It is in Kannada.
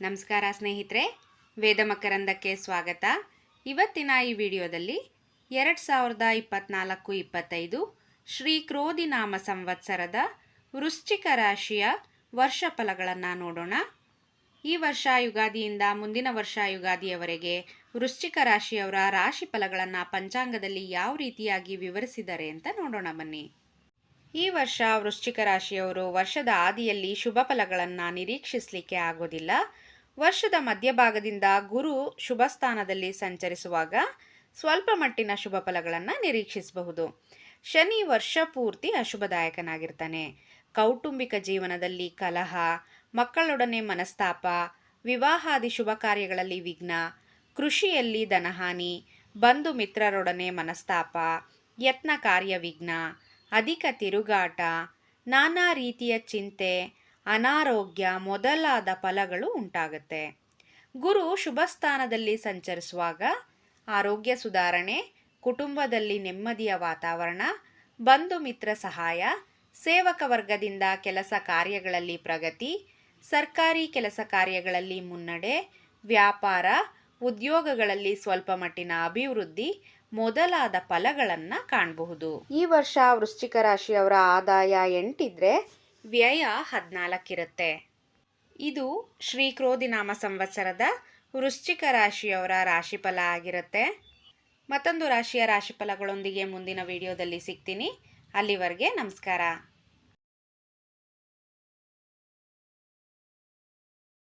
ನಮಸ್ಕಾರ ಸ್ನೇಹಿತರೆ, ವೇದ ಮಕರಂದಕ್ಕೆ ಸ್ವಾಗತ. ಇವತ್ತಿನ ಈ ವಿಡಿಯೋದಲ್ಲಿ ಎರಡು ಸಾವಿರದ ಇಪ್ಪತ್ನಾಲ್ಕು ಇಪ್ಪತ್ತೈದು ಶ್ರೀ ಕ್ರೋಧಿನಾಮ ಸಂವತ್ಸರದ ವೃಶ್ಚಿಕ ರಾಶಿಯ ವರ್ಷ ಫಲಗಳನ್ನು ನೋಡೋಣ. ಈ ವರ್ಷ ಯುಗಾದಿಯಿಂದ ಮುಂದಿನ ವರ್ಷ ಯುಗಾದಿಯವರೆಗೆ ವೃಶ್ಚಿಕ ರಾಶಿಯವರ ರಾಶಿ ಫಲಗಳನ್ನು ಪಂಚಾಂಗದಲ್ಲಿ ಯಾವ ರೀತಿಯಾಗಿ ವಿವರಿಸಿದ್ದಾರೆ ಅಂತ ನೋಡೋಣ ಬನ್ನಿ. ಈ ವರ್ಷ ವೃಶ್ಚಿಕ ರಾಶಿಯವರು ವರ್ಷದ ಆದಿಯಲ್ಲಿ ಶುಭ ಫಲಗಳನ್ನು ನಿರೀಕ್ಷಿಸಲಿಕ್ಕೆ ಆಗೋದಿಲ್ಲ. ವರ್ಷದ ಮಧ್ಯಭಾಗದಿಂದ ಗುರು ಶುಭ ಸ್ಥಾನದಲ್ಲಿ ಸಂಚರಿಸುವಾಗ ಸ್ವಲ್ಪ ಮಟ್ಟಿನ ಶುಭ ಫಲಗಳನ್ನು ನಿರೀಕ್ಷಿಸಬಹುದು. ಶನಿ ವರ್ಷ ಪೂರ್ತಿ ಅಶುಭದಾಯಕನಾಗಿರ್ತಾನೆ. ಕೌಟುಂಬಿಕ ಜೀವನದಲ್ಲಿ ಕಲಹ, ಮಕ್ಕಳೊಡನೆ ಮನಸ್ತಾಪ, ವಿವಾಹಾದಿ ಶುಭ ಕಾರ್ಯಗಳಲ್ಲಿ ವಿಘ್ನ, ಕೃಷಿಯಲ್ಲಿ ಧನಹಾನಿ, ಬಂಧು ಮಿತ್ರರೊಡನೆ ಮನಸ್ತಾಪ, ಯತ್ನ ಕಾರ್ಯ ವಿಘ್ನ ಅಧಿಕ ತಿರುಗಾಟ, ನಾನಾ ರೀತಿಯ ಚಿಂತೆ, ಅನಾರೋಗ್ಯ ಮೊದಲಾದ ಫಲಗಳು ಉಂಟಾಗುತ್ತೆ. ಗುರು ಶುಭಸ್ಥಾನದಲ್ಲಿ ಸಂಚರಿಸುವಾಗ ಆರೋಗ್ಯ ಸುಧಾರಣೆ, ಕುಟುಂಬದಲ್ಲಿ ನೆಮ್ಮದಿಯ ವಾತಾವರಣ, ಬಂಧು ಮಿತ್ರ ಸಹಾಯ, ಸೇವಕ ವರ್ಗದಿಂದ ಕೆಲಸ ಕಾರ್ಯಗಳಲ್ಲಿ ಪ್ರಗತಿ, ಸರ್ಕಾರಿ ಕೆಲಸ ಕಾರ್ಯಗಳಲ್ಲಿ ಮುನ್ನಡೆ, ವ್ಯಾಪಾರ ಉದ್ಯೋಗಗಳಲ್ಲಿ ಸ್ವಲ್ಪ ಮಟ್ಟಿನ ಅಭಿವೃದ್ಧಿ ಮೊದಲಾದ ಫಲಗಳನ್ನು ಕಾಣಬಹುದು. ಈ ವರ್ಷ ವೃಶ್ಚಿಕ ರಾಶಿಯವರ ಆದಾಯ ಎಂಟಿದ್ರೆ ವ್ಯಯ ಹದಿನಾಲ್ಕಿರುತ್ತೆ. ಇದು ಶ್ರೀ ಕ್ರೋಧಿನಾಮ ಸಂವತ್ಸರದ ವೃಶ್ಚಿಕ ರಾಶಿಯವರ ರಾಶಿಫಲ ಆಗಿರುತ್ತೆ. ಮತ್ತೊಂದು ರಾಶಿಯ ರಾಶಿಫಲಗಳೊಂದಿಗೆ ಮುಂದಿನ ವಿಡಿಯೋದಲ್ಲಿ ಸಿಗ್ತೀನಿ. ಅಲ್ಲಿವರೆಗೆ ನಮಸ್ಕಾರ.